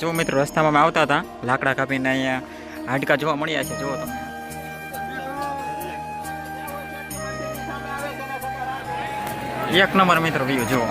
જો મિત્રો, રસ્તામાં આવતા હતા. લાકડા કાપીને અહીંયા હાડકા જોવા મળ્યા છે. જુઓ તમે. એક નંબર મિત્રો વ્યૂ જુઓ.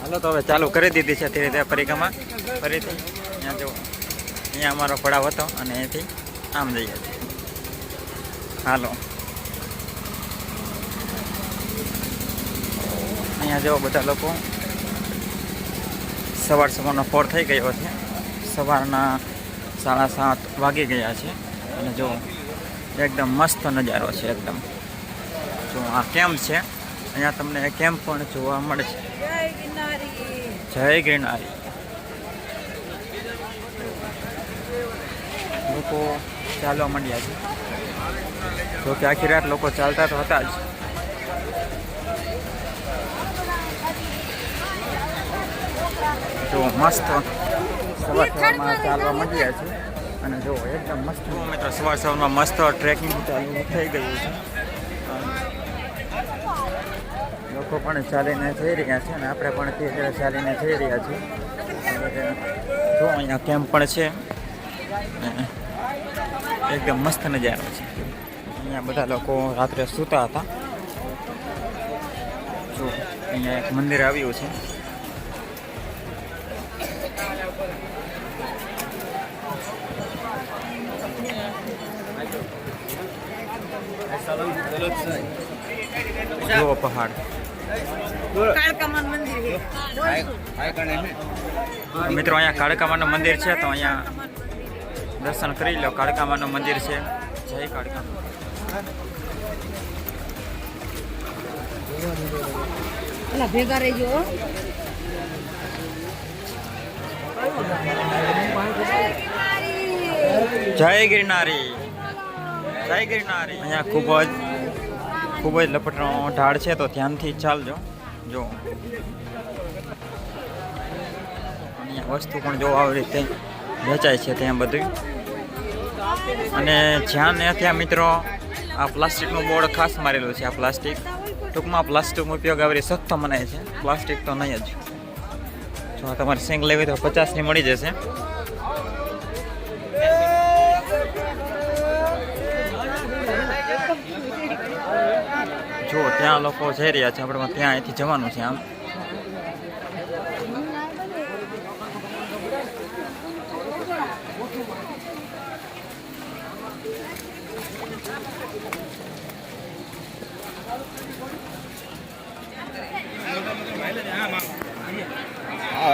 હાલો તો હવે ચાલુ કરી દીધી છે ધીરે ધીરે પરિક્રમા ફરીથી અહીંયા જુઓ. અહીંયા અમારો પડાવ હતો અને અહીંથી આમ જઈએ. છીએ હાલો. અહીંયા જો બધા લોકો સવાર સવારનો ફોર થઈ ગયો છે. સવારના સાડા સાત વાગી ગયા છે. અને જો એકદમ મસ્ત નજારો છે એકદમ. જો આ કેમ્પ છે? અહીંયા તમને કેમ્પ પણ જોવા મળે છે. જય ગિરનારી. લોકો ચાલવા માંડ્યા છે. જો કે આખી રાત લોકો ચાલતા તો હતા જ. જો મસ્ત સવાર સવારમાં ચાલવા માંડ્યા છે. અને જો એકદમ મસ્ત. મિત્રો સવાર સવારમાં મસ્ત ટ્રેકિંગ ચાલુ થઈ ગયું છે. લોકો પણ ચાલીને જઈ રહ્યા છે અને આપણે પણ તે જરા ચાલીને જઈ રહ્યા છીએ. જો અહીંયા કેમ્પ પણ છે. એકદમ મસ્ત નજારો છે. અહીંયા બધા લોકો રાત્રે સૂતા હતા. જો અહીંયા એક મંદિર આવ્યું છે. જુઓ પહાડ મિત્રો અહીંયા કાળકામાનું મંદિર છે તો અહીંયા દર્શન કરી લો. કાળકામાનું મંદિર છે. જય કાળકા ભેગા રહેજો હો. જય ગિરનારી. જય ગિરનારી. અહીંયા ખૂબ જ ખૂબ જ લપટનો ઢાળ છે, તો ધ્યાનથી ચાલજો. જો. અહીંયા વસ્તુ પણ જો આવી રીતે વેચાય છે ત્યાં બધું. અને જ્યાં ને ત્યાં મિત્રો, આ પ્લાસ્ટિકનું બોર્ડ ખાસ મારેલું છે, આ પ્લાસ્ટિક. ટૂંકમાં પ્લાસ્ટિકનો ઉપયોગ આવી સખ્ત મનાય છે. પ્લાસ્ટિક તો નહીં જ. જો તમારે સિંગ લેવી તો પચાસની મળી જશે. જો ત્યાં લોકો જઈ રહ્યા છે. આપણે ત્યાં અહીંથી જવાનું છે આમ.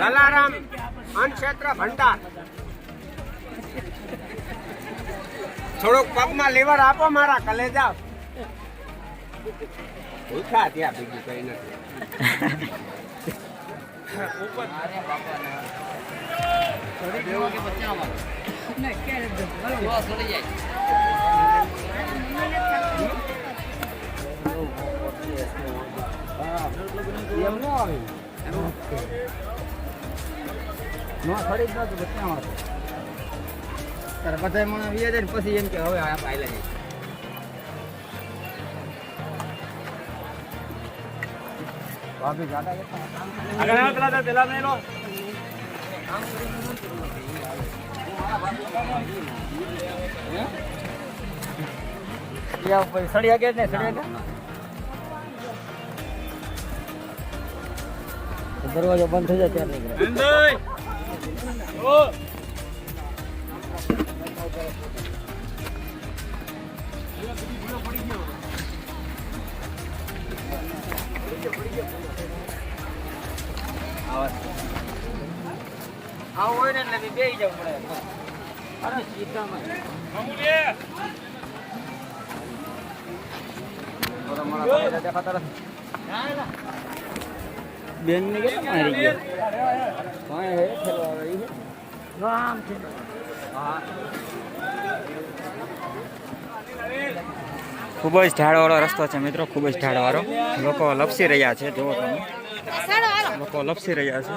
જલારામ અનક્ષેત્ર ભંડાર થોડોક પગમાં લીવર આપો મારા કલેજા ભૂખા ત્યાં બીજું કઈ નથી નો ખરીદ જ તો બચ્ચા હતું ત્યારે બધા મને ને પછી એમ કે હવે આ પાયલા જાય ભાભી જાડા આગળ આગળ પેલા પેલા મેં લો સળિયા ગયા ને સડી ગયા દરવાજો બંધ થઈ જાય ત્યારે આવું હોય ને એટલે બે જવું પડે અરે સીતામાં દેખાતા બેન હે? હા ખૂબ જ ઢાળવાળો રસ્તો છે મિત્રો ખૂબ જ ઢાળવાળો. લોકો લપસી રહ્યા છે જુઓ તમે. લોકો લપસી રહ્યા છે.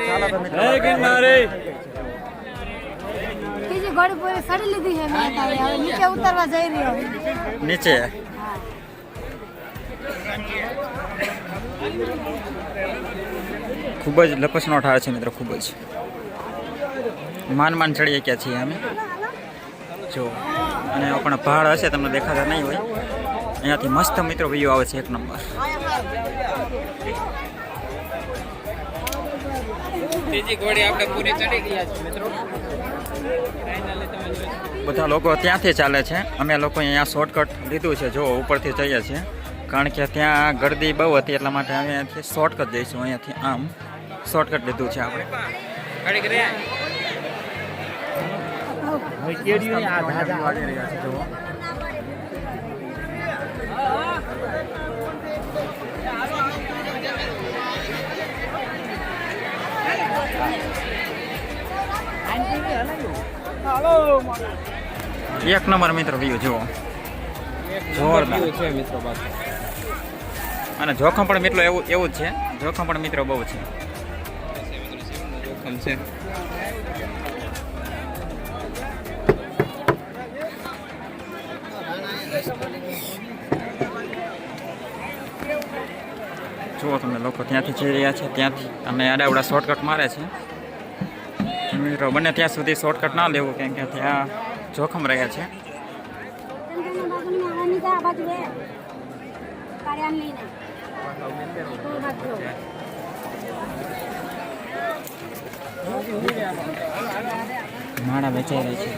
ચાલો તો મિત્રો બીજી ઘોડી પૂરી લીધી છે મેં હવે નીચે ઉતરવા જઈ રહ્યો નીચે. ખૂબ જ લપસનો ઠાર છે મિત્રો ખૂબ જ. માન માન ચડીએ ક્યાં છીએ અમે? જો અને પણ પહાડ હશે તમને દેખાતા નહીં હોય. અહીંયાથી મસ્ત મિત્રો વ્યૂ આવે છે એક નંબર. ત્રીજી ઘોડી આપણે પૂરી ચડી ગયા છે મિત્રો. બધા લોકો ત્યાંથી ચાલે છે. અમે લોકો અહીંયા શોર્ટકટ લીધું છે. જો ઉપરથી જઈએ છીએ. કારણ કે ત્યાં ગરદી બહુ હતી એટલા માટે અમે અહીંયાથી શોર્ટકટ જઈશું અહીંયાથી આમ. શોર્ટકટ લીધું છે આપણે. એક નંબર મિત્ર વ્યૂ જુઓ. જોરદાર. મિત્રો અને જોખમ પણ મિત્રો એવું એવું જ છે. જોખમ પણ મિત્રો બહુ છે. જોખમ છે જુઓ તમે લોકો ત્યાંથી જઈ રહ્યા છે, ત્યાંથી. અને આડાવડા શોર્ટકટ મારે છે. મિત્રો બને ત્યાં સુધી શોર્ટકટ ના લેવું, કેમ કે ત્યાં જોખમ રહ્યા છે. માળા વેચાઈ રહી છે.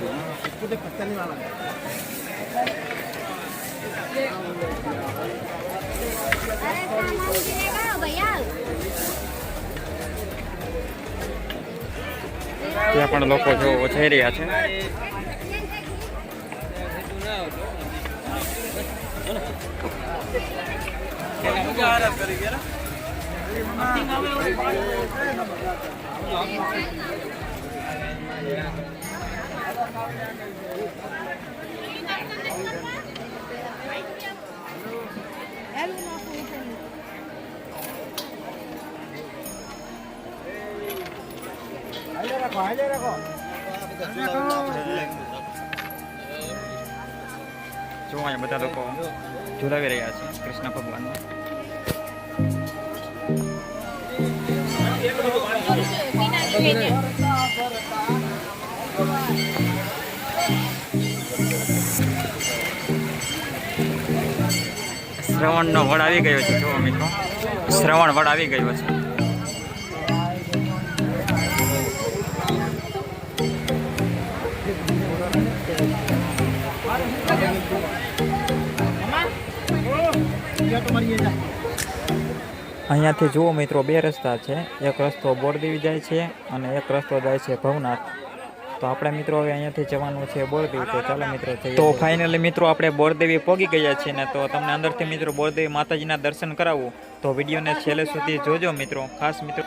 ત્યાં પણ લોકો જો જઈ રહ્યા છે. જો અહીંયા બધા લોકો ઝુલાવી રહ્યા છે કૃષ્ણ ભગવાન શ્રવણનો વડ આવી ગયો છે જો મિત્રો. શ્રવણ વડ આવી ગયો છે. અહીંયાથી જુઓ મિત્રો બે રસ્તા છે. એક રસ્તો બોરદેવી જાય છે અને એક રસ્તો જાય છે ભવનાથ. તો આપણે મિત્રો હવે અહીંયાથી જવાનું છે બોરદેવી તો ચાલો મિત્રો તો ફાઇનલી મિત્રો આપણે બોરદેવી પહોંચી ગયા છીએ ને તો તમને અંદરથી મિત્રો બોરદેવી માતાજીના દર્શન કરાવવું તો વિડીયોને છેલ્લે સુધી જોજો મિત્રો. ખાસ મિત્રો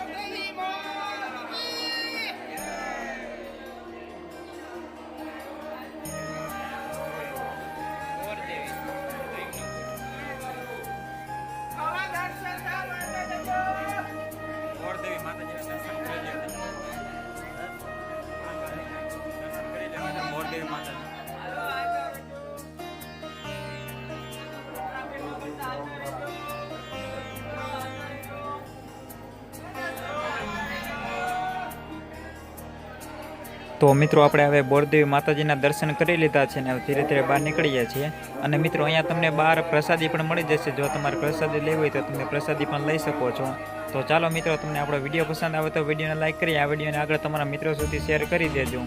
તો મિત્રો, આપણે હવે બોરદેવી માતાજીના દર્શન કરી લીધા છે ને ધીરે ધીરે બહાર નીકળીએ છીએ. અને મિત્રો, અહીંયા તમને બહાર પ્રસાદી પણ મળી જશે. જો તમારે પ્રસાદી લેવી હોય તો તમે પ્રસાદી પણ લઈ શકો છો. તો ચાલો મિત્રો, તમને આપણો વીડિયો પસંદ આવે તો વિડીયોને લાઇક કરી, આ વિડીયોને આગળ તમારા મિત્રો સુધી શેર કરી દેજો.